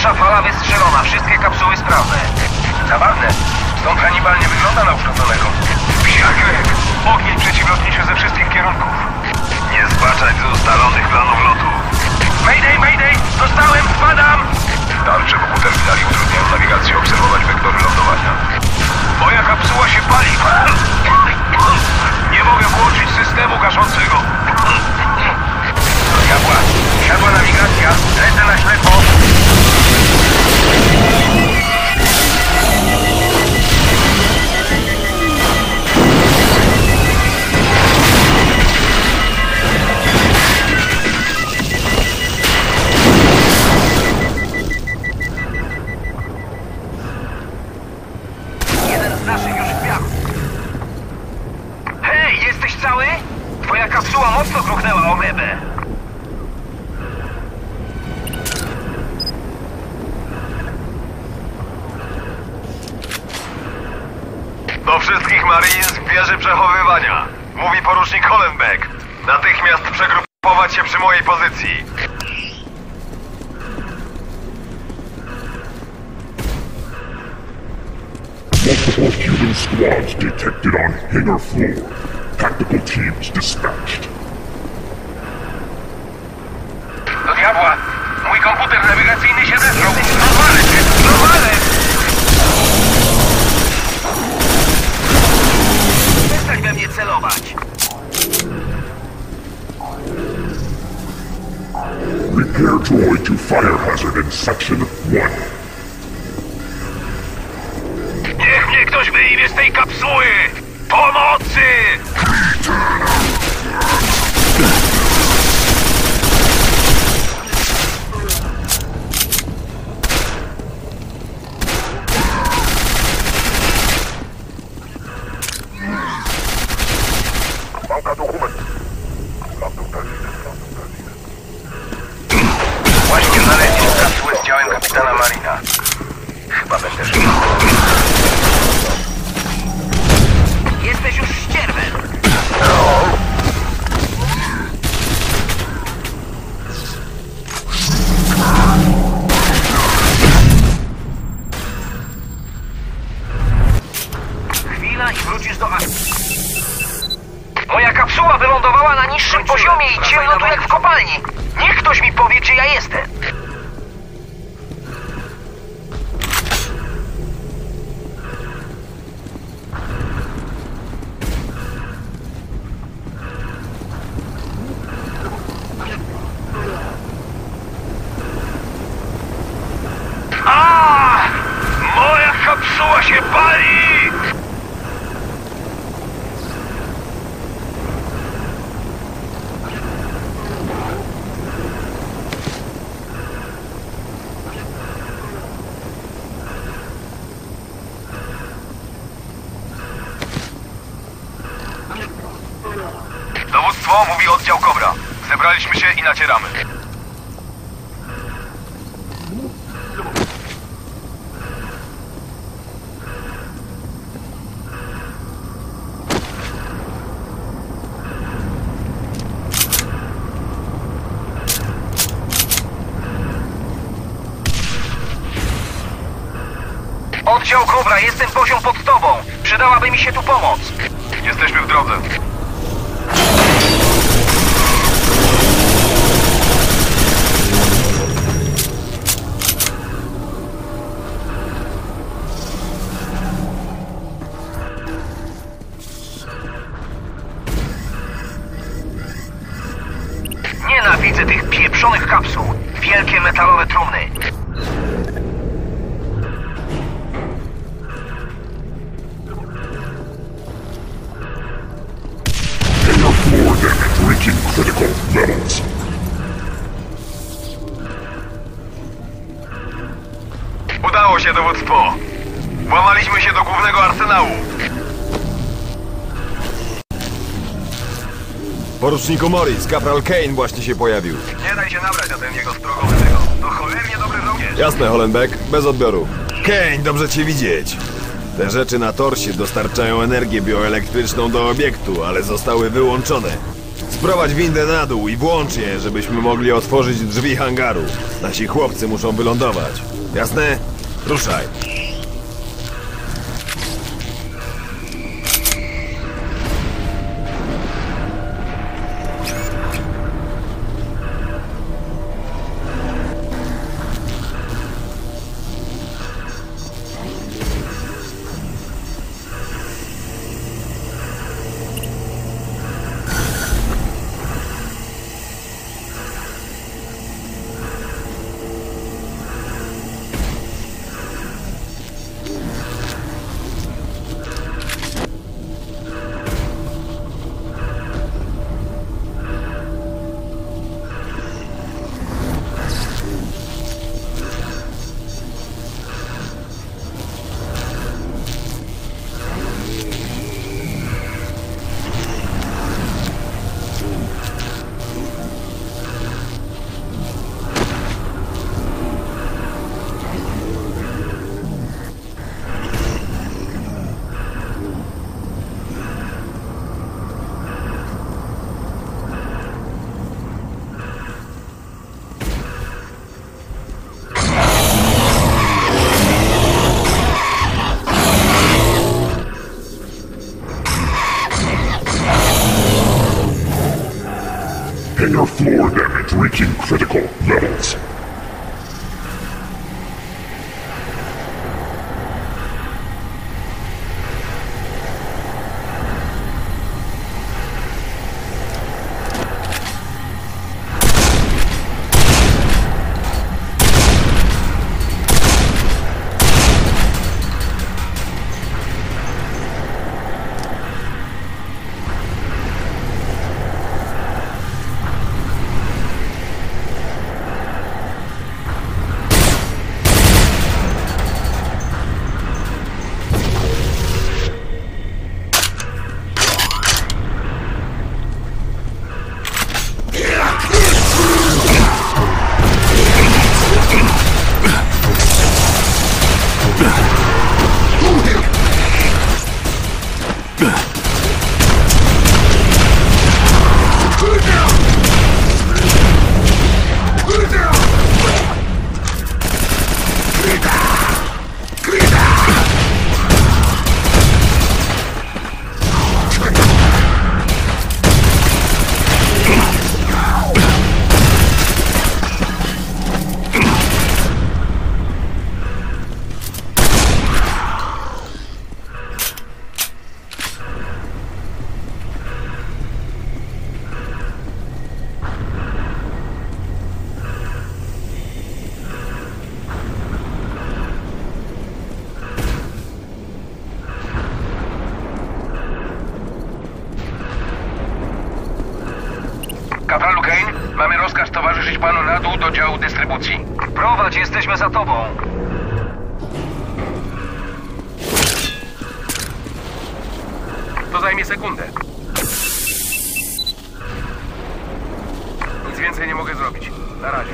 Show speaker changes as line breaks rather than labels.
Pierwsza fala wystrzelona, wszystkie kapsuły sprawne.
Zabawne. Stąd Hannibal nie wygląda na uszkodzonego.
Psiakrek! Ogień przeciwlotniczy ze wszystkich kierunków.
Nie zbaczać z ustalonych planów lotu. Mayday, mayday! Dostałem,
Kapsuła mocno gruchnęła o mebę.
Do wszystkich Marines w wieży przechowywania. Mówi porucznik Hollenbeck. Natychmiast przegrupować się przy mojej pozycji.
Multiple human squads detected on hangar floor. Tactical teams dispatched. Droid to fire hazard in section 1.
террористы. А -а -а! Моя хапсоши, пари!
Dowództwo mówi oddział Kobra. Zebraliśmy się i nacieramy.
Oddział Kobra, jestem poziom pod tobą. Przydałaby mi się tu pomoc.
Jesteśmy w drodze.
Tych pieprzonych kapsuł. Wielkie metalowe trumny.
Critical.
Udało się, dowództwo. Włamaliśmy się do głównego arsenału.
Poruczniku Morris, kapral Kane właśnie się pojawił.
Nie daj się nabrać na ten jego strogowy tego. To cholernie dobry żołnierz.
Jasne, Hollenbeck, bez odbioru. Kane, dobrze cię widzieć. Te rzeczy na torsie dostarczają energię bioelektryczną do obiektu, ale zostały wyłączone. Sprowadź windę na dół i włącz je, żebyśmy mogli otworzyć drzwi hangaru. Nasi chłopcy muszą wylądować. Jasne? Ruszaj.
Hangar floor damage reaching critical levels. Ugh.
Kapralu Kane, mamy rozkaz towarzyszyć panu na dół do działu dystrybucji.
Prowadź, jesteśmy za tobą.
To zajmie sekundę. Nic więcej nie mogę zrobić. Na razie.